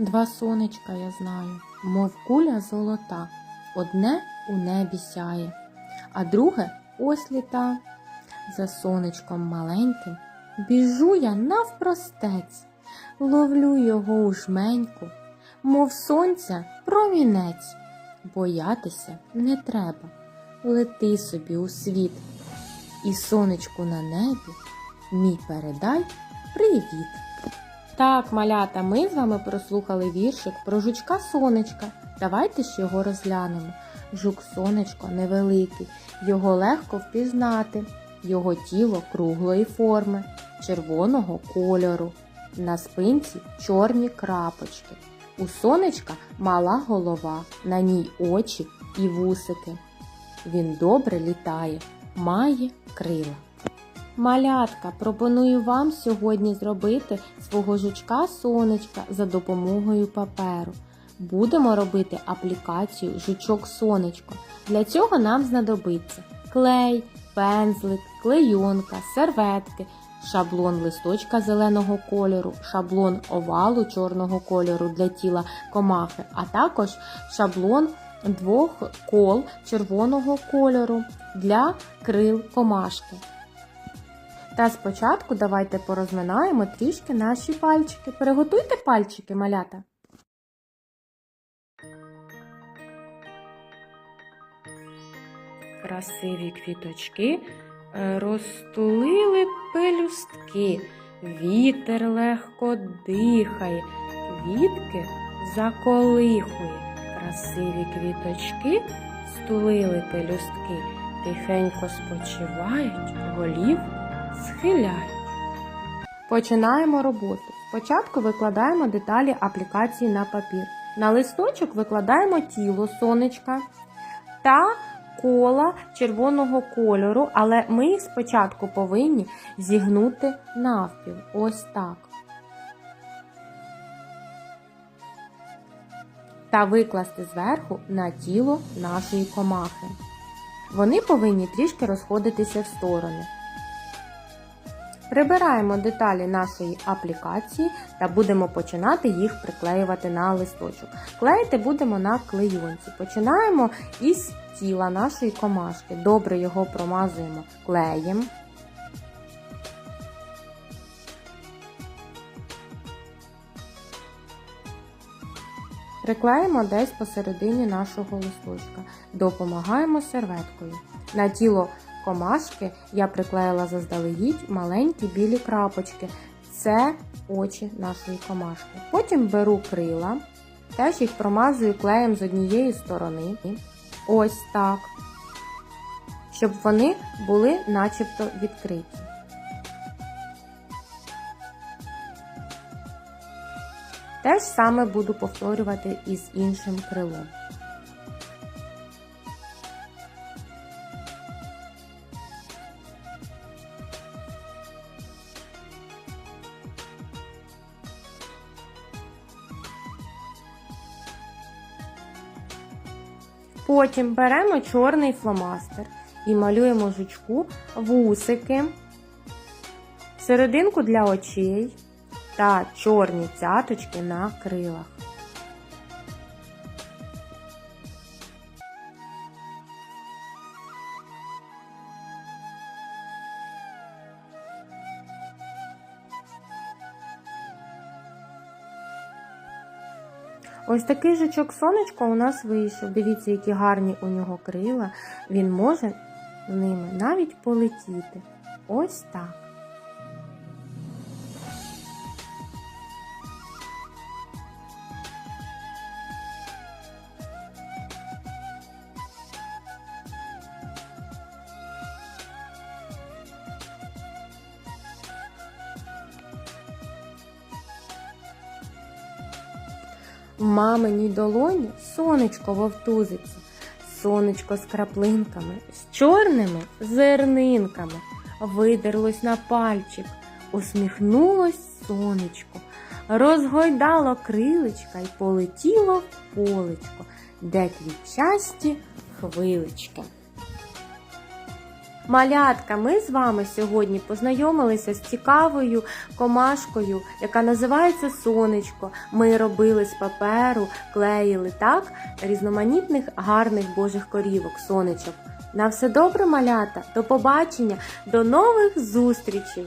Два сонечка я знаю, мов куля золота, одне у небі сяє, а друге ось літа. За сонечком маленьким біжу я навпростець, ловлю його у жменьку, мов сонця промінець. Боятися не треба, лети собі у світ, і сонечку на небі мій передай привіт. Так, малята, ми з вами прослухали віршик про жучка сонечка. Давайте ж його розглянемо. Жук сонечко невеликий, його легко впізнати. Його тіло круглої форми, червоного кольору. На спинці чорні крапочки. У сонечка мала голова, на ній очі і вусики. Він добре літає, має крила. Малятка, пропоную вам сьогодні зробити свого жучка сонечка за допомогою паперу. Будемо робити аплікацію жучок сонечко. Для цього нам знадобиться клей, пензлик, клейонка, серветки, шаблон листочка зеленого кольору, шаблон овалу чорного кольору для тіла комахи, а також шаблон двох кол червоного кольору для крил комашки. Та спочатку давайте порозминаємо трішки наші пальчики. Приготуйте пальчики, малята. Красиві квіточки е, розтулили пелюстки. Вітер легко дихає, квітки заколихує. Красиві квіточки стулили пелюстки, тихенько спочивають, голів схиляють. Починаємо роботу. Спочатку викладаємо деталі аплікації на папір. На листочок викладаємо тіло сонечка та кола червоного кольору, але ми їх спочатку повинні зігнути навпіл. Ось так. Та викласти зверху на тіло нашої комахи. Вони повинні трішки розходитися в сторони. Прибираємо деталі нашої аплікації та будемо починати їх приклеювати на листочок. Клеїти будемо на клейонці. Починаємо із тіла нашої комашки. Добре його промазуємо клеєм. Приклеїмо десь посередині нашого листочка. Допомагаємо серветкою. На тіло комашки я приклеїла заздалегідь маленькі білі крапочки. Це очі нашої комашки. Потім беру крила, теж їх промазую клеєм з однієї сторони. Ось так. Щоб вони були начебто відкриті. Те ж саме буду повторювати і з іншим крилом. Потім беремо чорний фломастер і малюємо жучку вусики, серединку для очей та чорні цяточки на крилах. Ось такий жучок сонечко у нас вийшов. Дивіться, які гарні у нього крила. Він може з ними навіть полетіти. Ось так. Маминій долоні сонечко вовтузиться, сонечко з краплинками, з чорними зернинками, видерлось на пальчик, усміхнулось сонечко, розгойдало крилечка й полетіло в полечко, де квітчасті хвилечки. Малятка, ми з вами сьогодні познайомилися з цікавою комашкою, яка називається сонечко. Ми робили з паперу, клеїли так різноманітних гарних божих корівок, сонечок. На все добре, малята, до побачення, до нових зустрічей!